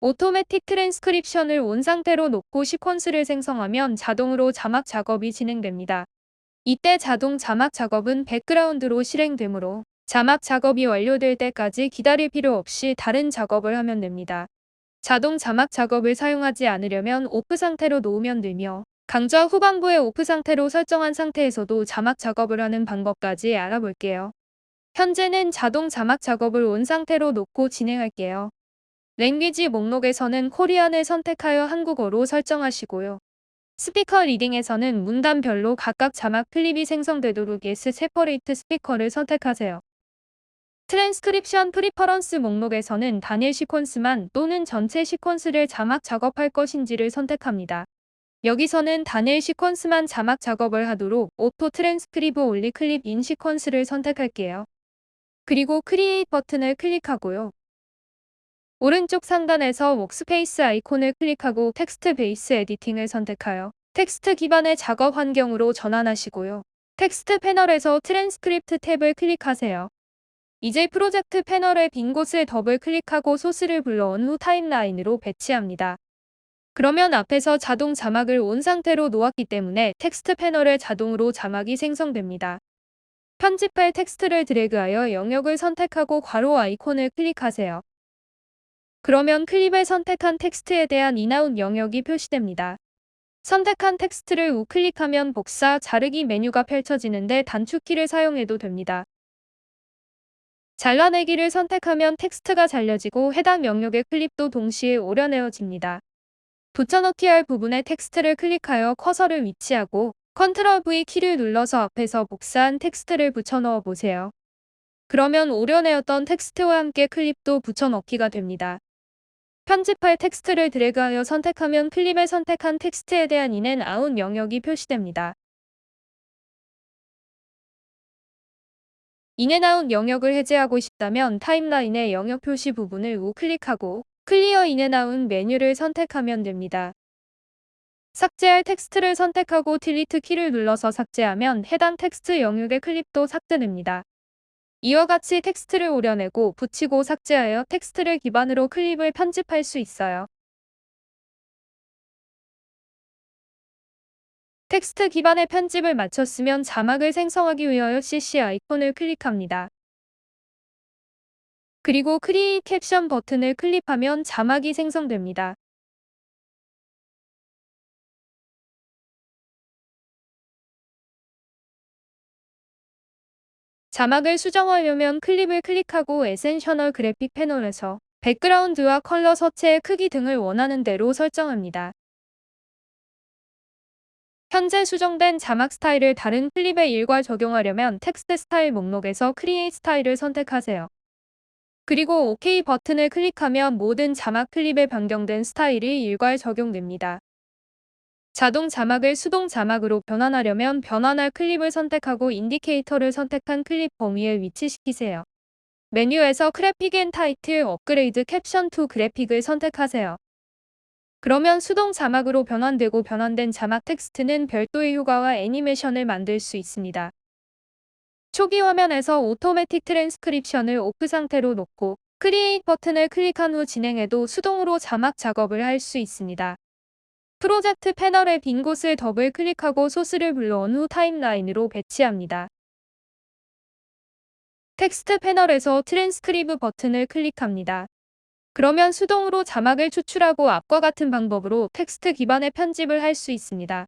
오토매틱 트랜스크립션을 온 상태로 놓고 시퀀스를 생성하면 자동으로 자막 작업이 진행됩니다. 이때 자동 자막 작업은 백그라운드로 실행되므로 자막 작업이 완료될 때까지 기다릴 필요 없이 다른 작업을 하면 됩니다. 자동 자막 작업을 사용하지 않으려면 오프 상태로 놓으면 되며 강좌 후반부에 오프 상태로 설정한 상태에서도 자막 작업을 하는 방법까지 알아볼게요. 현재는 자동 자막 작업을 온 상태로 놓고 진행할게요. 랭귀지 목록에서는 코리안을 선택하여 한국어로 설정하시고요. 스피커 리딩에서는 문단별로 각각 자막 클립이 생성되도록 예스 세퍼레이트 스피커를 선택하세요. 트랜스크립션 프리퍼런스 목록에서는 단일 시퀀스만 또는 전체 시퀀스를 자막 작업할 것인지를 선택합니다. 여기서는 단일 시퀀스만 자막 작업을 하도록 오토 트랜스크리브 올리 클립 인 시퀀스를 선택할게요. 그리고 크리에이트 버튼을 클릭하고요. 오른쪽 상단에서 워크스페이스 아이콘을 클릭하고 텍스트 베이스 에디팅을 선택하여 텍스트 기반의 작업 환경으로 전환하시고요. 텍스트 패널에서 트랜스크립트 탭을 클릭하세요. 이제 프로젝트 패널의 빈 곳을 더블 클릭하고 소스를 불러온 후 타임라인으로 배치합니다. 그러면 앞에서 자동 자막을 온 상태로 놓았기 때문에 텍스트 패널에 자동으로 자막이 생성됩니다. 편집할 텍스트를 드래그하여 영역을 선택하고 괄호 아이콘을 클릭하세요. 그러면 클립에 선택한 텍스트에 대한 인아웃 영역이 표시됩니다. 선택한 텍스트를 우클릭하면 복사, 자르기 메뉴가 펼쳐지는데 단축키를 사용해도 됩니다. 잘라내기를 선택하면 텍스트가 잘려지고 해당 영역의 클립도 동시에 오려내어집니다. 붙여넣기 할 부분에 텍스트를 클릭하여 커서를 위치하고 컨트롤 V 키를 눌러서 앞에서 복사한 텍스트를 붙여넣어 보세요. 그러면 오려내었던 텍스트와 함께 클립도 붙여넣기가 됩니다. 편집할 텍스트를 드래그하여 선택하면 클립에 선택한 텍스트에 대한 인앤 아웃 영역이 표시됩니다. 인앤아웃 영역을 해제하고 싶다면 타임라인의 영역 표시 부분을 우클릭하고 클리어 인앤아웃 메뉴를 선택하면 됩니다. 삭제할 텍스트를 선택하고 딜리트 키를 눌러서 삭제하면 해당 텍스트 영역의 클립도 삭제됩니다. 이와 같이 텍스트를 오려내고 붙이고 삭제하여 텍스트를 기반으로 클립을 편집할 수 있어요. 텍스트 기반의 편집을 마쳤으면 자막을 생성하기 위하여 CC 아이콘을 클릭합니다. 그리고 크리에이트 캡션 버튼을 클릭하면 자막이 생성됩니다. 자막을 수정하려면 클립을 클릭하고 에센셔널 그래픽 패널에서 백그라운드와 컬러 서체의 크기 등을 원하는 대로 설정합니다. 현재 수정된 자막 스타일을 다른 클립에 일괄 적용하려면 텍스트 스타일 목록에서 크리에이트 스타일을 선택하세요. 그리고 OK 버튼을 클릭하면 모든 자막 클립에 변경된 스타일이 일괄 적용됩니다. 자동 자막을 수동 자막으로 변환하려면 변환할 클립을 선택하고 인디케이터를 선택한 클립 범위에 위치시키세요. 메뉴에서 그래픽 앤 타이틀 업그레이드 캡션 투 그래픽을 선택하세요. 그러면 수동 자막으로 변환되고 변환된 자막 텍스트는 별도의 효과와 애니메이션을 만들 수 있습니다. 초기 화면에서 오토매틱 트랜스크립션을 오프 상태로 놓고 크리에이트 버튼을 클릭한 후 진행해도 수동으로 자막 작업을 할 수 있습니다. 프로젝트 패널의 빈 곳을 더블 클릭하고 소스를 불러온 후 타임라인으로 배치합니다. 텍스트 패널에서 트랜스크리브 버튼을 클릭합니다. 그러면 수동으로 자막을 추출하고 앞과 같은 방법으로 텍스트 기반의 편집을 할 수 있습니다.